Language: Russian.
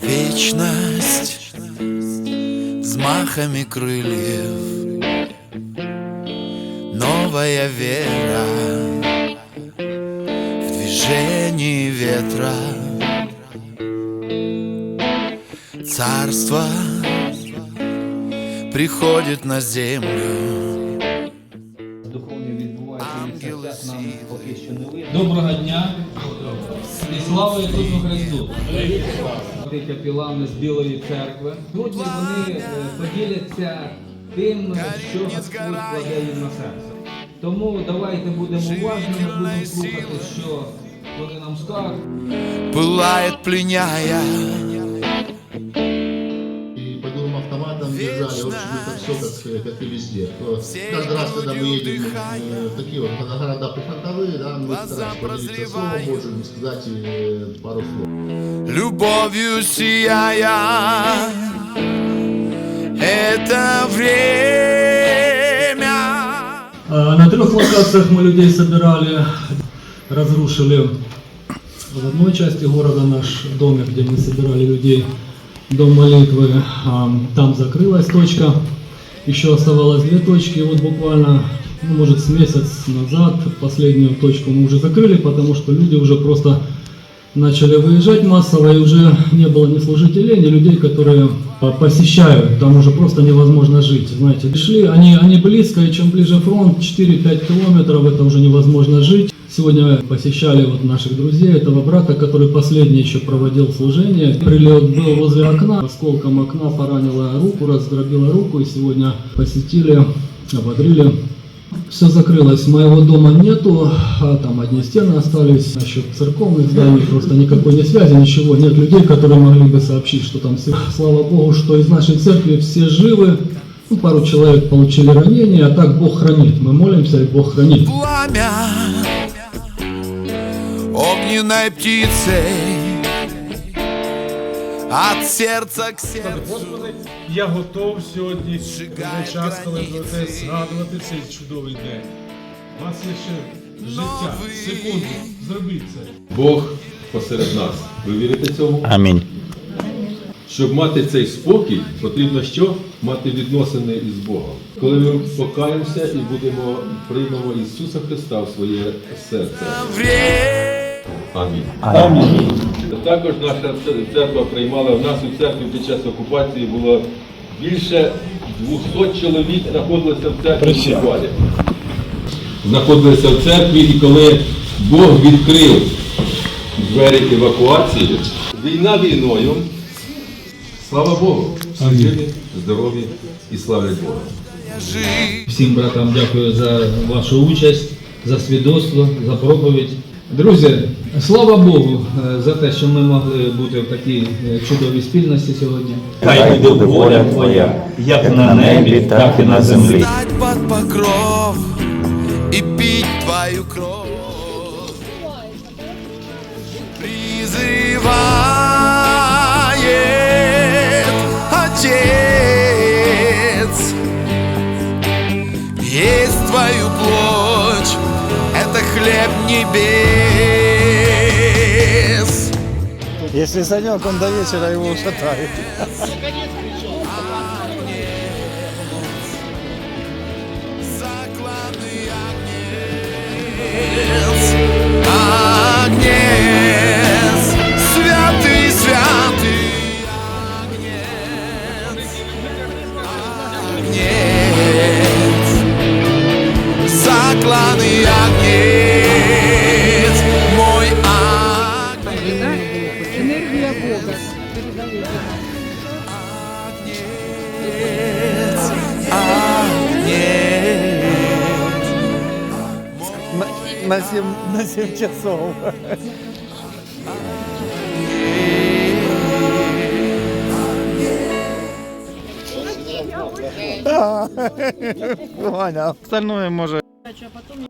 Вечность взмахами крыльев Новая вера в движении ветра Царство приходит на землю духовні відбуваються Ангели відсвят нам сіли. поки що не видно. Доброго дня І слава Ісусу Христу! Ти капілани з Білої церкви. Сьогодні вони е, поділяться тим, що Господь кладе їм на серце. Тому давайте будемо уважними, будемо слухати, що вони нам скажуть. Пылает пленяя дурным держали, в общем, это все как, как и везде. То каждый раз, когда мы едем э, в такие вот города прифронтовые, да, мы стараемся поделиться Словом Божьим, сказать э, пару слов. любовью сияя Это время А, На трех локациях мы людей собирали, разрушили в одной части города наш домик, где мы собирали людей, дом молитвы, а, там закрылась точка, еще оставалось две точки, и вот буквально, ну, может, с месяц назад последнюю точку мы уже закрыли, потому что люди уже просто начали выезжать массово, и уже не было ни служителей, ни людей, которые посещают, там уже просто невозможно жить, знаете. Шли, они, они близко, и чем ближе фронт, 4-5 километров, это уже невозможно жить. Сегодня посещали вот наших друзей, этого брата, который последний еще проводил служение. Прилет был возле окна, осколком окна поранила руку, раздробила руку, и сегодня посетили, ободрили. Все закрылось, моего дома нету, а там одни стены остались. Насчет церковных зданий просто никакой не связи, ничего. Нет людей, которые могли бы сообщить, что там все. Слава Богу, что из нашей церкви все живы. Ну, пару человек получили ранения, а так Бог хранит. Мы молимся, и Бог хранит. пламя Огненной птицей От сердца к сердцу Господи, я готов сьогодні в час, коли будете згадувати цей чудовий день. У вас є ще життя, секунду, зробіть це. Бог посеред нас. Ви вірите цьому? Амінь. Щоб мати цей спокій, потрібно що? Мати відносини із Богом. Коли ми покаємося і будемо приймемо Ісуса Христа в своє серце. Амінь. Амінь. Також наша церква приймала в нас у церкві під час окупації було більше 200 чоловік знаходилося в церкві в підвалі. Знаходилися в церкві, і коли Бог відкрив двері евакуації, війна війною, слава Богу, живі, здорові і славлять Бога. Всім братам дякую за вашу участь, за свідоцтво, за проповідь. Друзі, слава Богу е, за те, що ми могли бути в такій е, чудовій спільності сьогодні. Хай буде воля Твоя, як на небі, так і на землі. Стать под покров И пить твою кровь Призывает Отец Есть твою плоть Это хлеб небес Если санек, он до вечера его ушатает. Закланный агнец, агнец, святый, На, на, 7, на 7 часов. Понял. Остальное может. А потом